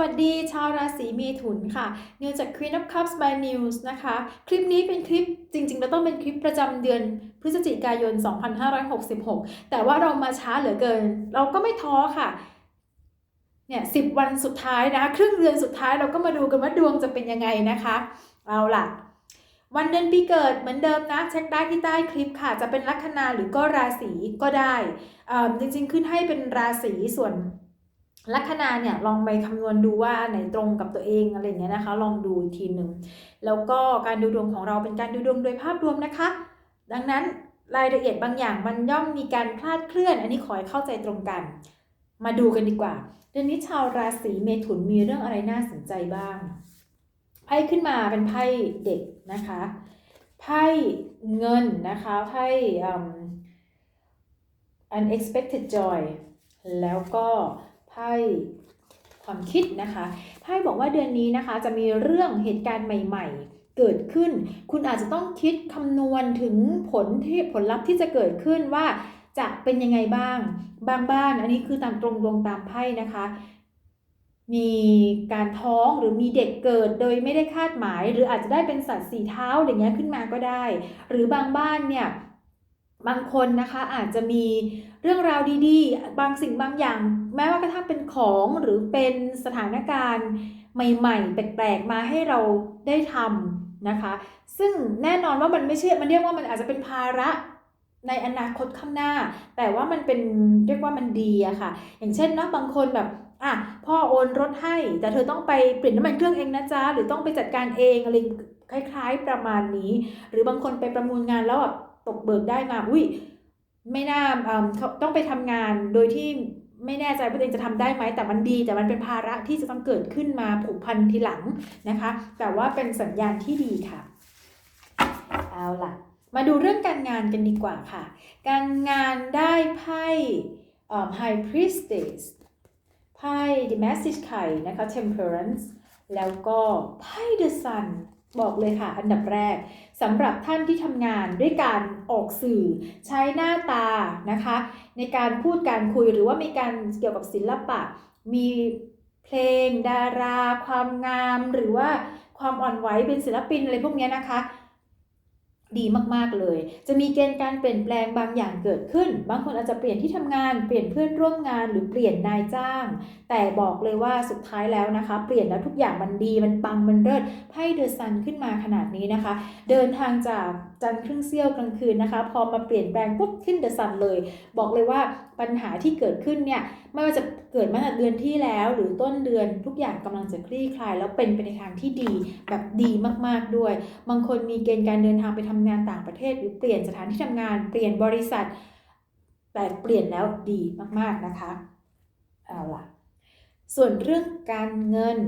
วัสดีชาวราศีเมถุนค่ะนิวจาก Queen of Cups by News นะคะ คลิปนี้เป็นคลิปจริงๆแล้วต้องเป็นคลิปประจำเดือนพฤศจิกายน 2566 แต่ว่าเรามาช้าเหลือเกิน เราก็ไม่ท้อค่ะเนี่ยสิบวันสุดท้ายนะครึ่งเดือนสุดท้ายเราก็มาดูกันว่าดวงจะเป็นยังไงนะคะ เอาล่ะ วันเดือนปีเกิดเหมือนเดิมนะ เช็คได้ที่ใต้คลิปค่ะ จะเป็นลัคนาหรือก็ราศีก็ได้จริงๆขึ้นให้เป็นราศีส่วน ลัคนาเนี่ยลองไปคำนวณดูว่าไหนตรงกับตัวเองอะไรอย่างเงี้ยนะคะ ลองดูอีกทีหนึ่งแล้วก็การดูดวงของเราเป็นการดูดวงโดยภาพรวมนะคะ ดังนั้นรายละเอียดบางอย่างมันย่อมมีการคลาดเคลื่อน อันนี้ขอให้เข้าใจตรงกัน มาดูกันดีกว่า เดือนนี้ชาวราศีเมถุนมีเรื่องอะไรน่าสนใจบ้างไพ่ขึ้นมาเป็นไพ่เด็กนะคะไพ่เงินนะคะไพ่อืม unexpected joy แล้วก็ ไพ่ความคิดนะคะไพ่บอกว่าเดือนนี้นะคะจะมีเรื่องเหตุการณ์ใหม่ ๆ เกิดขึ้น คุณอาจจะต้องคิดคำนวณถึงผลที่ผลลัพธ์ที่จะเกิดขึ้นว่าจะเป็นยังไงบ้าง บางบ้านอันนี้คือตามตรงดวงตามไพ่นะคะ มีการท้องหรือมีเด็กเกิดโดยไม่ได้คาดหมาย หรืออาจจะได้เป็นสัตว์สีเท้าอย่างเงี้ยขึ้นมาก็ได้ หรือบางบ้านเนี่ยบางคนนะคะอาจจะมีเรื่องราวดีๆ บางสิ่งบางอย่าง แม้ว่ากระทั่งเป็นของหรือเป็นสถานการณ์ใหม่ ๆ แปลกๆมาให้เราได้ทำนะคะ ซึ่งแน่นอนว่ามันไม่ใช่มันเรียกว่ามันอาจจะเป็นภาระในอนาคตข้างหน้า แต่ว่ามันเป็นเรียกว่ามันดีอะค่ะ อย่างเช่นนะบางคนแบบอะพ่อโอนรถให้ แต่เธอต้องไปเปลี่ยนน้ำมันเครื่องเองนะจ๊ะหรือต้องไปจัดการเองอะไรคล้าย ๆประมาณนี้ หรือบางคนไปประมูลงานแล้วแบบตกเบิกได้มาอุ้ยไม่น่าอืมเขาต้องไปทำงานโดยที่ ไม่แน่ใจว่าตัวเองจะทำได้ไหมแต่มันดีแต่มันเป็นภาระที่จะต้องเกิดขึ้นมาผูกพันทีหลังนะคะ แต่ว่าเป็นสัญญาณที่ดีค่ะ เอาล่ะ มาดูเรื่องการงานกันดีกว่าค่ะ การงานได้ไพ่เอ่อ High Priestess ไพ่ The Message ไข่นะคะ Temperance แล้วก็ไพ่ The Sun บอกเลยค่ะ อันดับแรกสำหรับท่านที่ทำงานด้วยการออกสื่อ ใช้หน้าตานะคะ ในการพูดการคุยหรือว่ามีการเกี่ยวกับศิลปะ มีเพลง ดารา ความงาม หรือว่าความอ่อนไหวเป็นศิลปินอะไรพวกนี้นะคะ ดีมากๆเลย จะมีเกณฑ์การเปลี่ยนแปลงบางอย่างเกิดขึ้น บางคนอาจจะเปลี่ยนที่ทำงาน เปลี่ยนเพื่อนร่วมงาน หรือเปลี่ยนนายจ้าง แต่บอกเลยว่าสุดท้ายแล้วนะคะ เปลี่ยนแล้วทุกอย่างมันดี มันปัง มันเลิศ ไพ่เดอะซันขึ้นมาขนาดนี้นะคะ เดินทางจาก จันทร์ครึ่งเสี้ยวกลางคืนนะคะ พอมาเปลี่ยนแปลงปุ๊บขึ้นเดอะซันเลย บอกเลยว่าปัญหาที่เกิดขึ้นเนี่ยไม่ว่าจะเกิดมาตั้งแต่เดือนที่แล้วหรือต้นเดือนทุกอย่างกำลังจะคลี่คลาย แล้วเป็นไปในทางที่ดีแบบดีมากๆด้วย บางคนมีเกณฑ์การเดินทางไปทำงานต่างประเทศ หรือเปลี่ยนสถานที่ทำงานเปลี่ยนบริษัท แต่เปลี่ยนแล้วดีมากๆนะคะเอาล่ะส่วนเรื่องการเงิน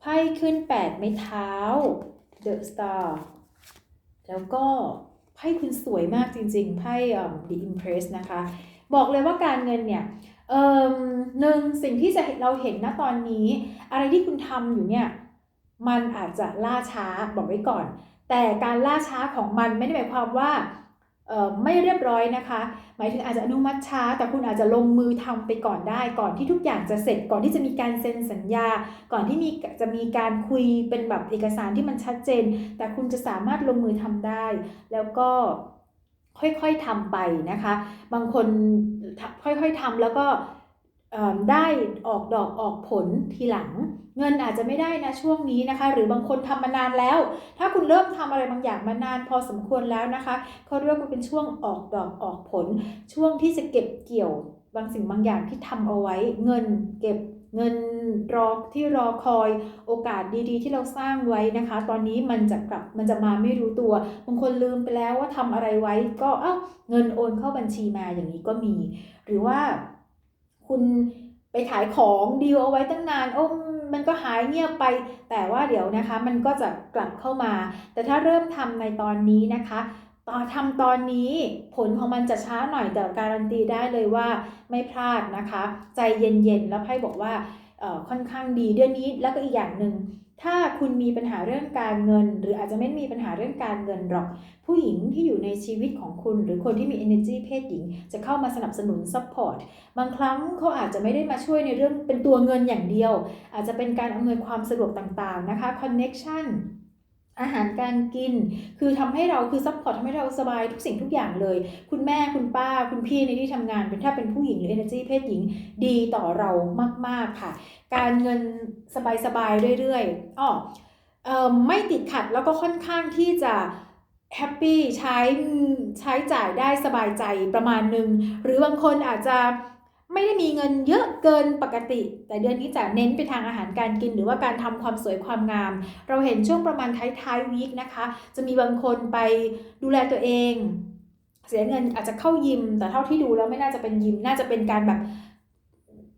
ไพ่ขึ้น 8 ไม้เท้า The Star แล้วก็ไพ่คุณสวยมากจริงๆไพ่เอ่อ The Impress นะคะ บอกเลยว่าการเงินเนี่ยเอ่มหนึ่งสิ่งที่จะเราเห็นนะตอนนี้ อะไรที่คุณทำอยู่เนี่ยมันอาจจะล่าช้าบอกไว้ก่อน แต่การล่าช้าของมันไม่ได้หมายความว่า ไม่เรียบร้อยนะคะ หมายถึงอาจจะอนุมัติช้า แต่คุณอาจจะลงมือทำไปก่อนได้ ก่อนที่ทุกอย่างจะเสร็จ ก่อนที่จะมีการเซ็นสัญญา ก่อนที่มีจะมีการคุยเป็นแบบเอกสารที่มันชัดเจน แต่คุณจะสามารถลงมือทำได้ แล้วก็ค่อยๆทำไปนะคะ บางคนค่อยๆทำแล้วก็ ได้ออกดอกออกผลทีหลัง เงินอาจจะไม่ได้นะช่วงนี้นะคะ หรือบางคนทำมานานแล้ว ถ้าคุณเริ่มทำอะไรบางอย่างมานานพอสมควรแล้วนะคะเขาเรียกว่าเป็นช่วงออกดอกออกผล ช่วงที่จะเก็บเกี่ยวบางสิ่งบางอย่างที่ทำเอาไว้ เงินเก็บเงินรอที่รอคอยโอกาสดีๆ ที่เราสร้างไว้นะคะ ตอนนี้มันจะกลับมันจะมาไม่รู้ตัวบางคนลืมไปแล้วว่าทำอะไรไว้ ก็เอ้าเงินโอนเข้าบัญชีมาอย่างนี้ก็มี หรือว่า คุณไปขายของดีลเอาไว้ตั้งนานโอ้มันก็หายเงียบไป แต่ว่าเดี๋ยวนะคะ มันก็จะกลับเข้ามา แต่ถ้าเริ่มทำในตอนนี้นะคะต่อทำตอนนี้ผลของมันจะช้าหน่อยแต่การันตีได้เลยว่าไม่พลาดนะคะ ใจเย็นๆ แล้วไพ่บอกว่าเออค่อนข้างดีเดือนนี้แล้วก็อีกอย่างหนึ่ง ถ้าคุณมีปัญหาเรื่องการเงิน หรืออาจจะไม่มีปัญหาเรื่องการเงินหรอก ผู้หญิงที่อยู่ในชีวิตของคุณ หรือคนที่มี energy เพศหญิง จะเข้ามาสนับสนุน support บางครั้งเขาอาจจะไม่ได้มาช่วยในเรื่องเป็นตัวเงินอย่างเดียว อาจจะเป็นการอำนวยความสะดวกต่างๆนะคะ connection อาหารการกิน คือทำให้เราคือซัพพอร์ตทำให้เราสบายทุกสิ่งทุกอย่างเลย คุณแม่คุณป้าคุณพี่ในที่ทำงานเป็นถ้าเป็นผู้หญิงหรือ energy เพศหญิงดีต่อเรามาก ๆ ค่ะ การเงินสบาย ๆ เรื่อยๆอ้อเออไม่ติดขัดแล้วก็ค่อนข้างที่จะแฮปปี้ใช้ใช้จ่ายได้สบายใจประมาณหนึ่งหรือบางคนอาจจะ ไม่ได้มีเงินเยอะเกินปกติ แต่เดือนนี้จะเน้นไปทางอาหารการกิน หรือว่าการทำความสวยความงาม เราเห็นช่วงประมาณท้ายๆวีคนะคะ จะมีบางคนไปดูแลตัวเอง เสียเงินอาจจะเข้ายิม แต่เท่าที่ดูแล้วไม่น่าจะเป็นยิม น่าจะเป็นการแบบ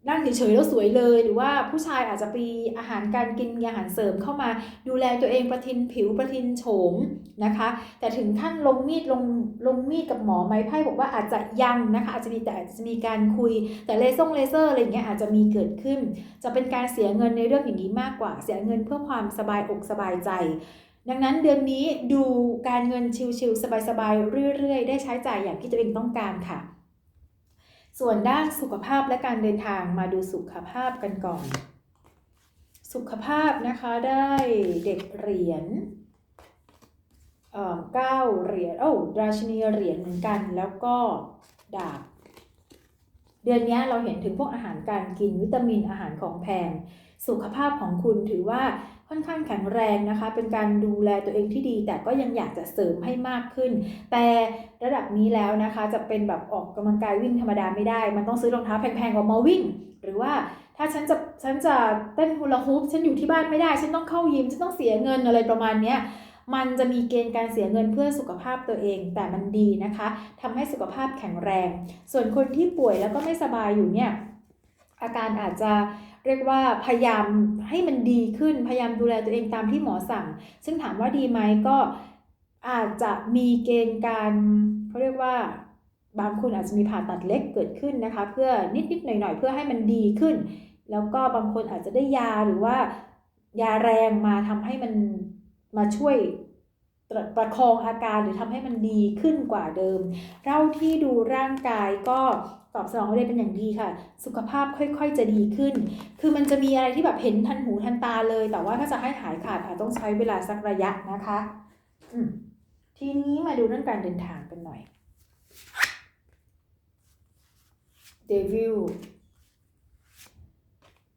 นั่งเฉยๆแล้วสวยเลย หรือว่าผู้ชายอาจจะมีอาหารการกินอาหารเสริมเข้ามาดูแลตัวเองประทินผิวประทินโฉมนะคะ แต่ถึงขั้นลงมีดลงลงมีดกับหมอไหมไพ่บอกว่าอาจจะยังนะคะอาจจะมีแต่อาจจะมีการคุยแต่เลเซอร์เลเซอร์อะไรอย่างเงี้ยอาจจะมีเกิดขึ้น จะเป็นการเสียเงินในเรื่องอย่างนี้มากกว่า เสียเงินเพื่อความสบายอกสบายใจดังนั้นเดือนนี้ดูการเงินชิลๆสบายๆ เรื่อยๆ ได้ใช้จ่ายอย่างที่ตัวเองต้องการค่ะ ส่วนด้านสุขภาพและการเดินทางมาดูสุขภาพกันก่อน สุขภาพนะคะได้เด็กเหรียญเอ่อเก้าเหรียญโอ้ราชินีเหรียญเหมือนกัน แล้วก็ดาบเดือนนี้เราเห็นถึงพวกอาหารการกินวิตามินอาหารของแพง สุขภาพของคุณถือว่าค่อนข้างแข็งแรงนะคะ เป็นการดูแลตัวเองที่ดี แต่ก็ยังอยากจะเสริมให้มากขึ้น แต่ระดับนี้แล้วนะคะจะเป็นแบบออกกำลังกายวิ่งธรรมดาไม่ได้ มันต้องซื้อรองเท้าแพงๆออกมาวิ่ง หรือว่าถ้าฉันจะฉันจะเต้นฮูลาฮูปฉันอยู่ที่บ้านไม่ได้ ฉันต้องเข้ายิมฉันต้องเสียเงินอะไรประมาณเนี้ยมันจะมีเกณฑ์การเสียเงินเพื่อสุขภาพตัวเอง แต่มันดีนะคะทำให้สุขภาพแข็งแรง ส่วนคนที่ป่วยแล้วก็ไม่สบายอยู่เนี่ยอาการอาจจะ เรียกว่าพยายามให้มันดีขึ้นพยายามดูแลตัวเองตามที่หมอสั่ง ซึ่งถามว่าดีไหมก็อาจจะมีเกณฑ์การเขาเรียกว่าบางคนอาจจะมีผ่าตัดเล็กเกิดขึ้นนะคะ เพื่อนิดๆหน่อยๆ เพื่อให้มันดีขึ้น แล้วก็บางคนอาจจะได้ยาหรือว่ายาแรงมาทำให้มันมาช่วย ประคองอาการหรือทำให้มันดีขึ้นกว่าเดิม เราที่ดูร่างกายก็ตอบสนองได้เป็นอย่างดีค่ะ สุขภาพค่อยๆ จะดีขึ้น คือมันจะมีอะไรที่แบบเห็นทันหูทันตาเลย แต่ว่าถ้าจะให้หายขาดอาจต้องใช้เวลาสักระยะนะคะทีนี้มาดูเรื่องการเดินทางกันหน่อยเดวิล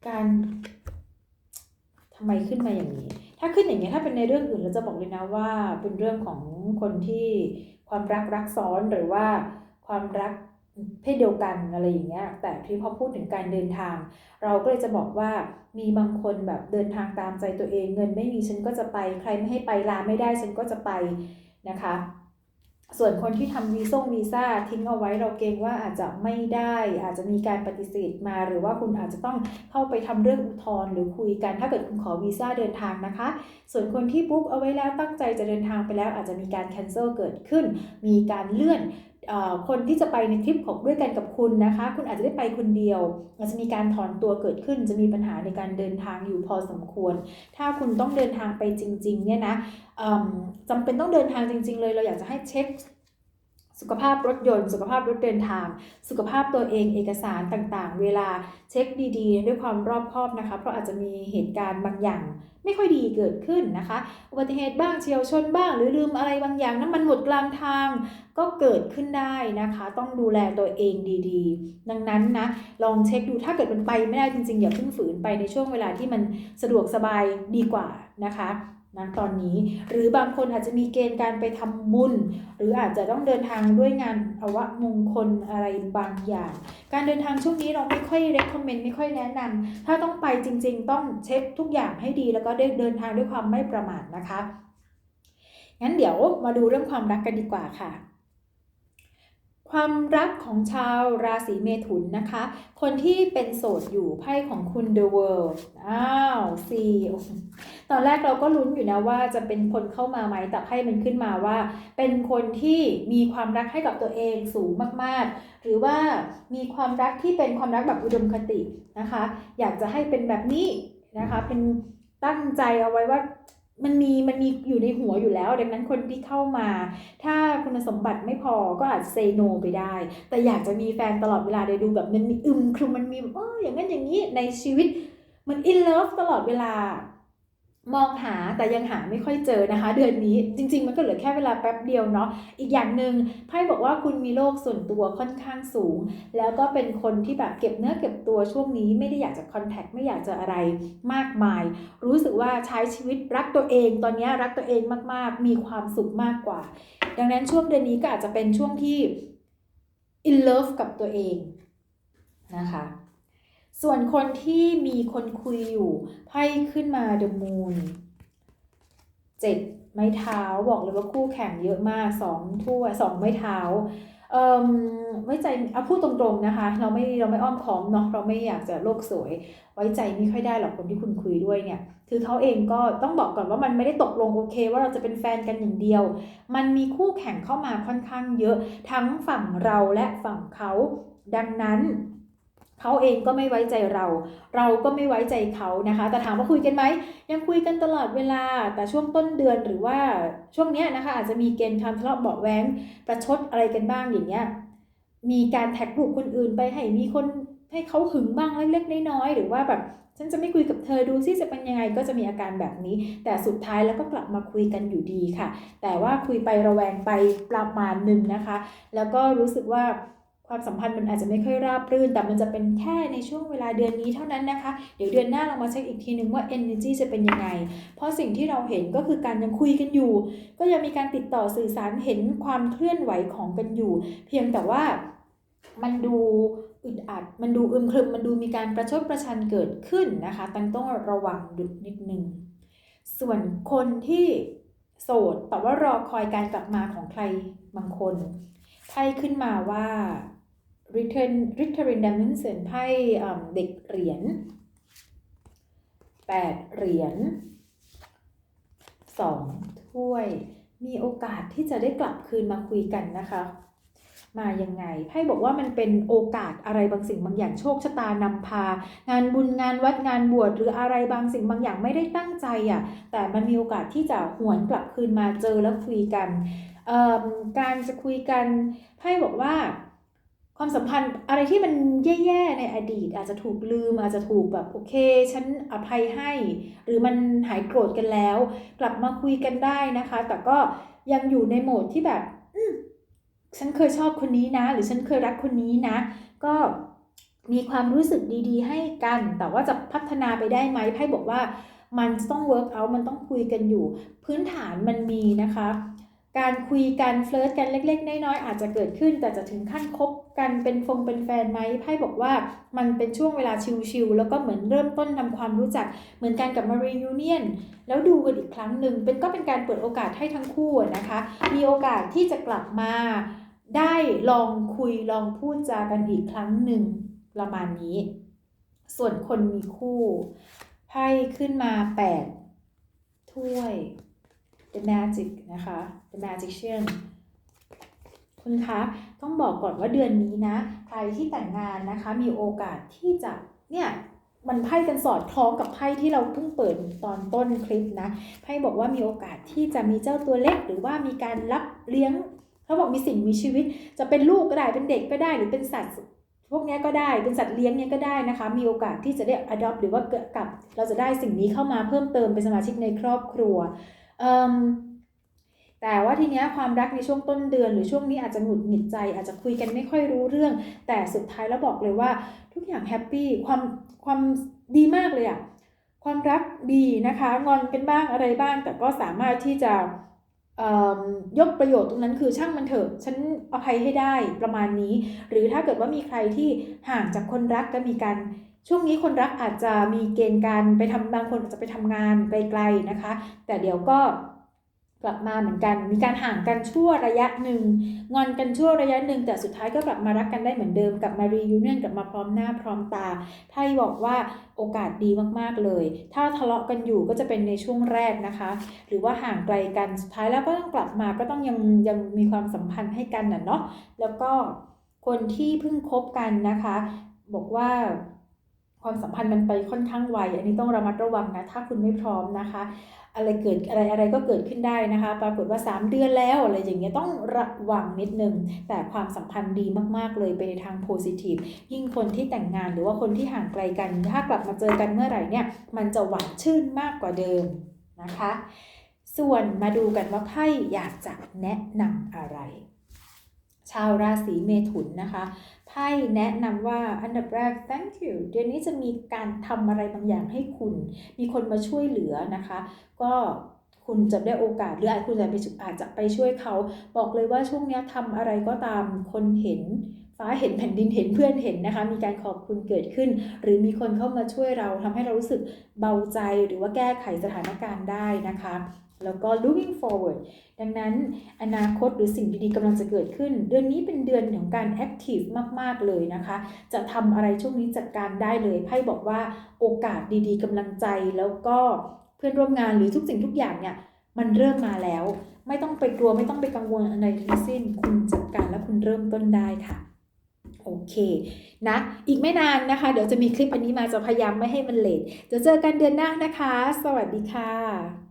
การทำไมขึ้นมาอย่างนี้ ถ้าขึ้นอย่างเงี้ยถ้าเป็นในเรื่องอื่นเราจะบอกเลยนะว่าเป็นเรื่องของคนที่ความรักรักซ้อนหรือว่าความรักเพศเดียวกันอะไรอย่างเงี้ย แต่ที่พอพูดถึงการเดินทาง เราก็เลยจะบอกว่ามีบางคนแบบเดินทางตามใจตัวเองเงินไม่มีฉันก็จะไป ใครไม่ให้ไปลาไม่ได้ฉันก็จะไปนะคะ ส่วนคนที่ทำวีซ่งวีซ่าทิ้งเอาไว้เราเกรงว่าอาจจะไม่ได้ อาจจะมีการปฏิเสธมา หรือว่าคุณอาจจะต้องเข้าไปทำเรื่องอุทธรณ์หรือคุยกันถ้าเกิดคุณขอวีซ่าเดินทางนะคะ ส่วนคนที่บุ๊กเอาไว้แล้วตั้งใจจะเดินทางไปแล้ว อาจจะมีการแคนเซิลเกิดขึ้น มีการเลื่อน คนที่จะไปในทริปของด้วยกันกับคุณนะคะ คุณอาจจะได้ไปคนเดียวอาจจะมีการถอนตัวเกิดขึ้น จะมีปัญหาในการเดินทางอยู่พอสมควร ถ้าคุณต้องเดินทางไปจริง ๆ เนี่ยนะจำเป็นต้องเดินทางจริง ๆ เลยเราอยากจะให้เช็ค สุขภาพรถยนต์ สุขภาพรถเดินทาง สุขภาพตัวเองเอกสารต่างๆ เวลาเช็คดีๆ ด้วยความรอบคอบนะคะ เพราะอาจจะมีเหตุการณ์บางอย่าง ไม่ค่อยดีเกิดขึ้นนะคะ อุบัติเหตุบ้างเฉียวชนบ้าง หรือลืมอะไรบางอย่างน้ำมันหมดกลางทาง ก็เกิดขึ้นได้นะคะ ต้องดูแลตัวเองดีๆ ดังนั้นนะลองเช็คดูถ้าเกิดมันไปไม่ได้จริงๆอย่าเพิ่งฝืนไปในช่วงเวลาที่มันสะดวกสบายดีกว่านะคะ นะตอนนี้หรือบางคนอาจจะมีเกณฑ์การไปทำบุญ หรืออาจจะต้องเดินทางด้วยงานอวมงคลอะไรบางอย่าง การเดินทางช่วงนี้เราไม่ค่อยเรคคอมเมนต์ไม่ค่อยแนะนำถ้าต้องไปจริง ๆ ต้องเช็คทุกอย่างให้ดี แล้วก็ได้เดินทางด้วยความไม่ประมาทนะคะงั้นเดี๋ยวมาดูเรื่องความรักกันดีกว่าค่ะ ความรักของชาวราศีเมถุนนะคะ คนที่เป็นโสดอยู่ไพ่ของคุณ The World อ้าวสี่ตอนแรกเราก็ลุ้นอยู่นะว่าจะเป็นคนเข้ามาไหมแต่ไพ่มันขึ้นมาว่า เป็นคนที่มีความรักให้กับตัวเองสูงมากๆ หรือว่ามีความรักที่เป็นความรักแบบอุดมคตินะคะ อยากจะให้เป็นแบบนี้นะคะ เป็นตั้งใจเอาไว้ว่า มันมีมันมีอยู่ในหัวอยู่แล้ว ดังนั้นคนที่เข้ามา ถ้าคุณสมบัติไม่พอก็อาจเซโนไปได้ แต่อยากจะมีแฟนตลอดเวลาเดี๋ยวดูแบบมันมีอึมครึมมันมีแบบเอออย่างนั้นอย่างนี้ในชีวิตมันอินเลิฟตลอดเวลา มองหาแต่ยังหาไม่ค่อยเจอนะคะ เดือนนี้จริง ๆ มันก็เหลือแค่เวลาแป๊บเดียวเนาะอีกอย่างหนึ่งไพ่บอกว่าคุณมีโลกส่วนตัวค่อนข้างสูง แล้วก็เป็นคนที่แบบเก็บเนื้อเก็บตัวช่วงนี้ไม่ได้อยากจะคอนแทคไม่อยากจะอะไรมากมาย รู้สึกว่าใช้ชีวิตรักตัวเอง ตอนนี้รักตัวเองมากๆ มีความสุขมากกว่า ดังนั้นช่วงเดือนนี้ก็อาจจะเป็นช่วงที่ in love กับตัวเองนะคะ ส่วนคนที่มีคนคุยอยู่ไพ่ขึ้นมา the moon เจ็ดไม้เท้าบอกเลยว่าคู่แข่งเยอะมากสองถ้วสองไม้เท้าเอ่อไว้ใจเอาพูดตรงๆนะคะ เราไม่เราไม่อ้อมค้อมเนาะเราไม่อยากจะโลกสวย ไว้ใจไม่ค่อยได้หรอกคนที่คุณคุยด้วยเนี่ย คือเขาเองก็ต้องบอกก่อนว่ามันไม่ได้ตกลงโอเค ว่าเราจะเป็นแฟนกันอย่างเดียว มันมีคู่แข่งเข้ามาค่อนข้างเยอะทั้งฝั่งเราและฝั่งเขาดังนั้น เขาเองก็ไม่ไว้ใจเรา เราก็ไม่ไว้ใจเขานะคะ แต่ถามว่าคุยกันไหม ยังคุยกันตลอดเวลา แต่ช่วงต้นเดือนหรือว่าช่วงเนี้ยนะคะ อาจจะมีเกณฑ์ทำทะเลาะเบาะแวงประชดอะไรกันบ้างอย่างเงี้ย มีการแท็กบุคคนอื่นไปให้มีคนให้เขาหึงบ้างเล็กๆน้อยๆหรือว่าแบบฉันจะไม่คุยกับเธอดูซิจะเป็นยังไงก็จะมีอาการแบบนี้ แต่สุดท้ายแล้วก็กลับมาคุยกันอยู่ดีค่ะ แต่ว่าคุยไประแวงไปประมาณหนึ่งนะคะ แล้วก็รู้สึกว่า ความสัมพันธ์มันอาจจะไม่ค่อยราบรื่น แต่มันจะเป็นแค่ในช่วงเวลาเดือนนี้เท่านั้นนะคะ เดี๋ยวเดือนหน้าเรามาเช็คอีกทีนึงว่า energy จะเป็นยังไง เพราะสิ่งที่เราเห็นก็คือการยังคุยกันอยู่ ก็ยังมีการติดต่อสื่อสารเห็นความเคลื่อนไหวของกันอยู่ เพียงแต่ว่ามันดูอึดอัด มันดูอึมครึม มันดูมีการประชดประชันเกิดขึ้นนะคะตังต้องระวังดุดนิดนึง ส่วนคนที่โสดแต่ว่ารอคอยการกลับมาของใครบางคนไพ่ขึ้นมาว่า return return dimension ไพ่เด็กเหรียญแปดเหรียญสองถ้วย มีโอกาสที่จะได้กลับคืนมาคุยกันนะคะ มายังไงไพ่บอกว่ามันเป็นโอกาสอะไรบางสิ่งบางอย่างโชคชะตานำพา งานบุญงานวัดงานบวชหรืออะไรบางสิ่งบางอย่างไม่ได้ตั้งใจอะ่ะแต่มันมีโอกาสที่จะหวนกลับคืนมาเจอแล้วคุยกันการจะคุยกันไพ่บอกว่า ความสัมพันธ์อะไรที่มันแย่ๆในอดีต อาจจะถูกลืมอาจจะถูกแบบโอเค ฉันอภัยให้ หรือมันหายโกรธกันแล้ว กลับมาคุยกันได้นะคะ แต่ก็ยังอยู่ในโหมดที่แบบฉันเคยชอบคนนี้นะ หรือฉันเคยรักคนนี้นะ ก็มีความรู้สึกดีๆ ให้กัน แต่ว่าจะพัฒนาไปได้ไหมไพ่บอกว่ามันต้อง work out มันต้องคุยกันอยู่ พื้นฐานมันมีนะคะ การคุยกันเฟลิร์ตกันเล็ก ๆ น้อยๆอาจจะเกิดขึ้น แต่จะถึงขั้นคบกันเป็นฟงเป็นแฟนไหมไพ่บอกว่ามันเป็นช่วงเวลาชิลๆแล้วก็เหมือนเริ่มต้นทำความรู้จัก เหมือนกันกับมารียูเนียนแล้วดูกันอีกครั้งหนึ่งเป็นก็เป็นการเปิดโอกาสให้ทั้งคู่นะคะ มีโอกาสที่จะกลับมา ได้ลองคุยลองพูดจากันอีกครั้งหนึ่งประมาณนี้ ส่วนคนมีคู่ไพ่ขึ้นมา 8 ถ้วย The Magic นะคะ The Magician คุณคะต้องบอกก่อนว่าเดือนนี้นะ ใครที่แต่งงานนะคะ มีโอกาสที่จะเนี่ยมันไพ่กันสอดคล้องกับไพ่ที่เราเพิ่งเปิดตอนต้นคลิปนะไพ่บอกว่ามีโอกาสที่จะมีเจ้าตัวเล็ก หรือว่ามีการรับเลี้ยงเขาบอกมีสิ่งมีชีวิต จะเป็นลูกก็ได้เป็นเด็กก็ได้หรือเป็นสัตว์พวกนี้ก็ได้เป็นสัตว์เลี้ยงเนี้ยก็ได้นะคะ มีโอกาสที่จะได้ adopt หรือว่าเกิดกับ เราจะได้สิ่งนี้เข้ามาเพิ่มเติมเป็นสมาชิกในครอบครัว แต่ว่าทีเนี้ยความรักในช่วงต้นเดือน หรือช่วงนี้อาจจะหงุดหงิดใจ อาจจะคุยกันไม่ค่อยรู้เรื่อง แต่สุดท้ายแล้วบอกเลยว่าทุกอย่างแฮปปี้ความความดีมากเลยอะความรักดีนะคะ งอนกันบ้างอะไรบ้าง แต่ก็สามารถที่จะยกประโยชน์ตรงนั้นคือช่างมันเถอะฉันอภัยให้ได้ประมาณนี้ หรือถ้าเกิดว่ามีใครที่ห่างจากคนรักก็มีการ ช่วงนี้คนรักอาจจะมีเกณฑ์การไปทำบางคนอาจจะไปทำงานไกลๆนะคะ แต่เดี๋ยวก็กลับมาเหมือนกัน มีการห่างกันชั่วระยะหนึ่ง งอนกันชั่วระยะหนึ่ง แต่สุดท้ายก็กลับมารักกันได้เหมือนเดิม กลับมารียูเนียนกลับมาพร้อมหน้าพร้อมตาไพ่บอกว่าโอกาสดีมากๆเลย ถ้าทะเลาะกันอยู่ก็จะเป็นในช่วงแรกนะคะ หรือว่าห่างไกลกัน สุดท้ายแล้วก็ต้องกลับมาก็ต้องยังยังมีความสัมพันธ์ให้กันน่ะเนาะ แล้วก็คนที่เพิ่งคบกันนะคะ บอกว่า ความสัมพันธ์มันไปค่อนข้างไว อันนี้ต้องระมัดระวังนะ ถ้าคุณไม่พร้อมนะคะ อะไรเกิดอะไรอะไรก็เกิดขึ้นได้นะคะ ปรากฏว่า 3 เดือนแล้วอะไรอย่างเงี้ยต้องระวังนิดนึง แต่ความสัมพันธ์ดีมากๆเลยไปในทางโพซิทีฟ ยิ่งคนที่แต่งงานหรือว่าคนที่ห่างไกลกัน ถ้ากลับมาเจอกันเมื่อไหร่เนี่ย มันจะหวานชื่นมากกว่าเดิมนะคะ ส่วนมาดูกันว่าไพ่อยากจะแนะนำอะไร ชาวราศีเมถุนนะคะไพ่แนะนำว่าอันดับแรก thank you เดือนนี้จะมีการทำอะไรบางอย่างให้คุณ มีคนมาช่วยเหลือนะคะ ก็คุณจะได้โอกาสหรืออาจคุณจะไปอาจจะไปช่วยเขา บอกเลยว่าช่วงนี้ทำอะไรก็ตามคนเห็นฟ้าเห็นแผ่นดินเห็นเพื่อนเห็นนะคะ มีการขอบคุณเกิดขึ้น หรือมีคนเข้ามาช่วยเราทำให้เรารู้สึกเบาใจหรือว่าแก้ไขสถานการณ์ได้นะคะ แล้วก็ looking forward ดังนั้นอนาคตหรือสิ่งดีๆกำลังจะเกิดขึ้น เดือนนี้เป็นเดือนของการ active มาก ๆ เลยนะคะ จะทำอะไรช่วงนี้จัดการได้เลยไพ่บอกว่าโอกาสดีๆกำลังใจแล้วก็เพื่อนร่วมงานหรือทุกสิ่งทุกอย่างเนี่ยมันเริ่มมาแล้ว ไม่ต้องไปกลัวไม่ต้องไปกังวลอะไรทั้งสิ้น คุณจัดการและคุณเริ่มต้นได้ค่ะโอเคนะอีกไม่นานนะคะ เดี๋ยวจะมีคลิปอันนี้มาจะพยายามไม่ให้มันเลทเดี๋ยวเจอกันเดือนหน้านะคะ สวัสดีค่ะ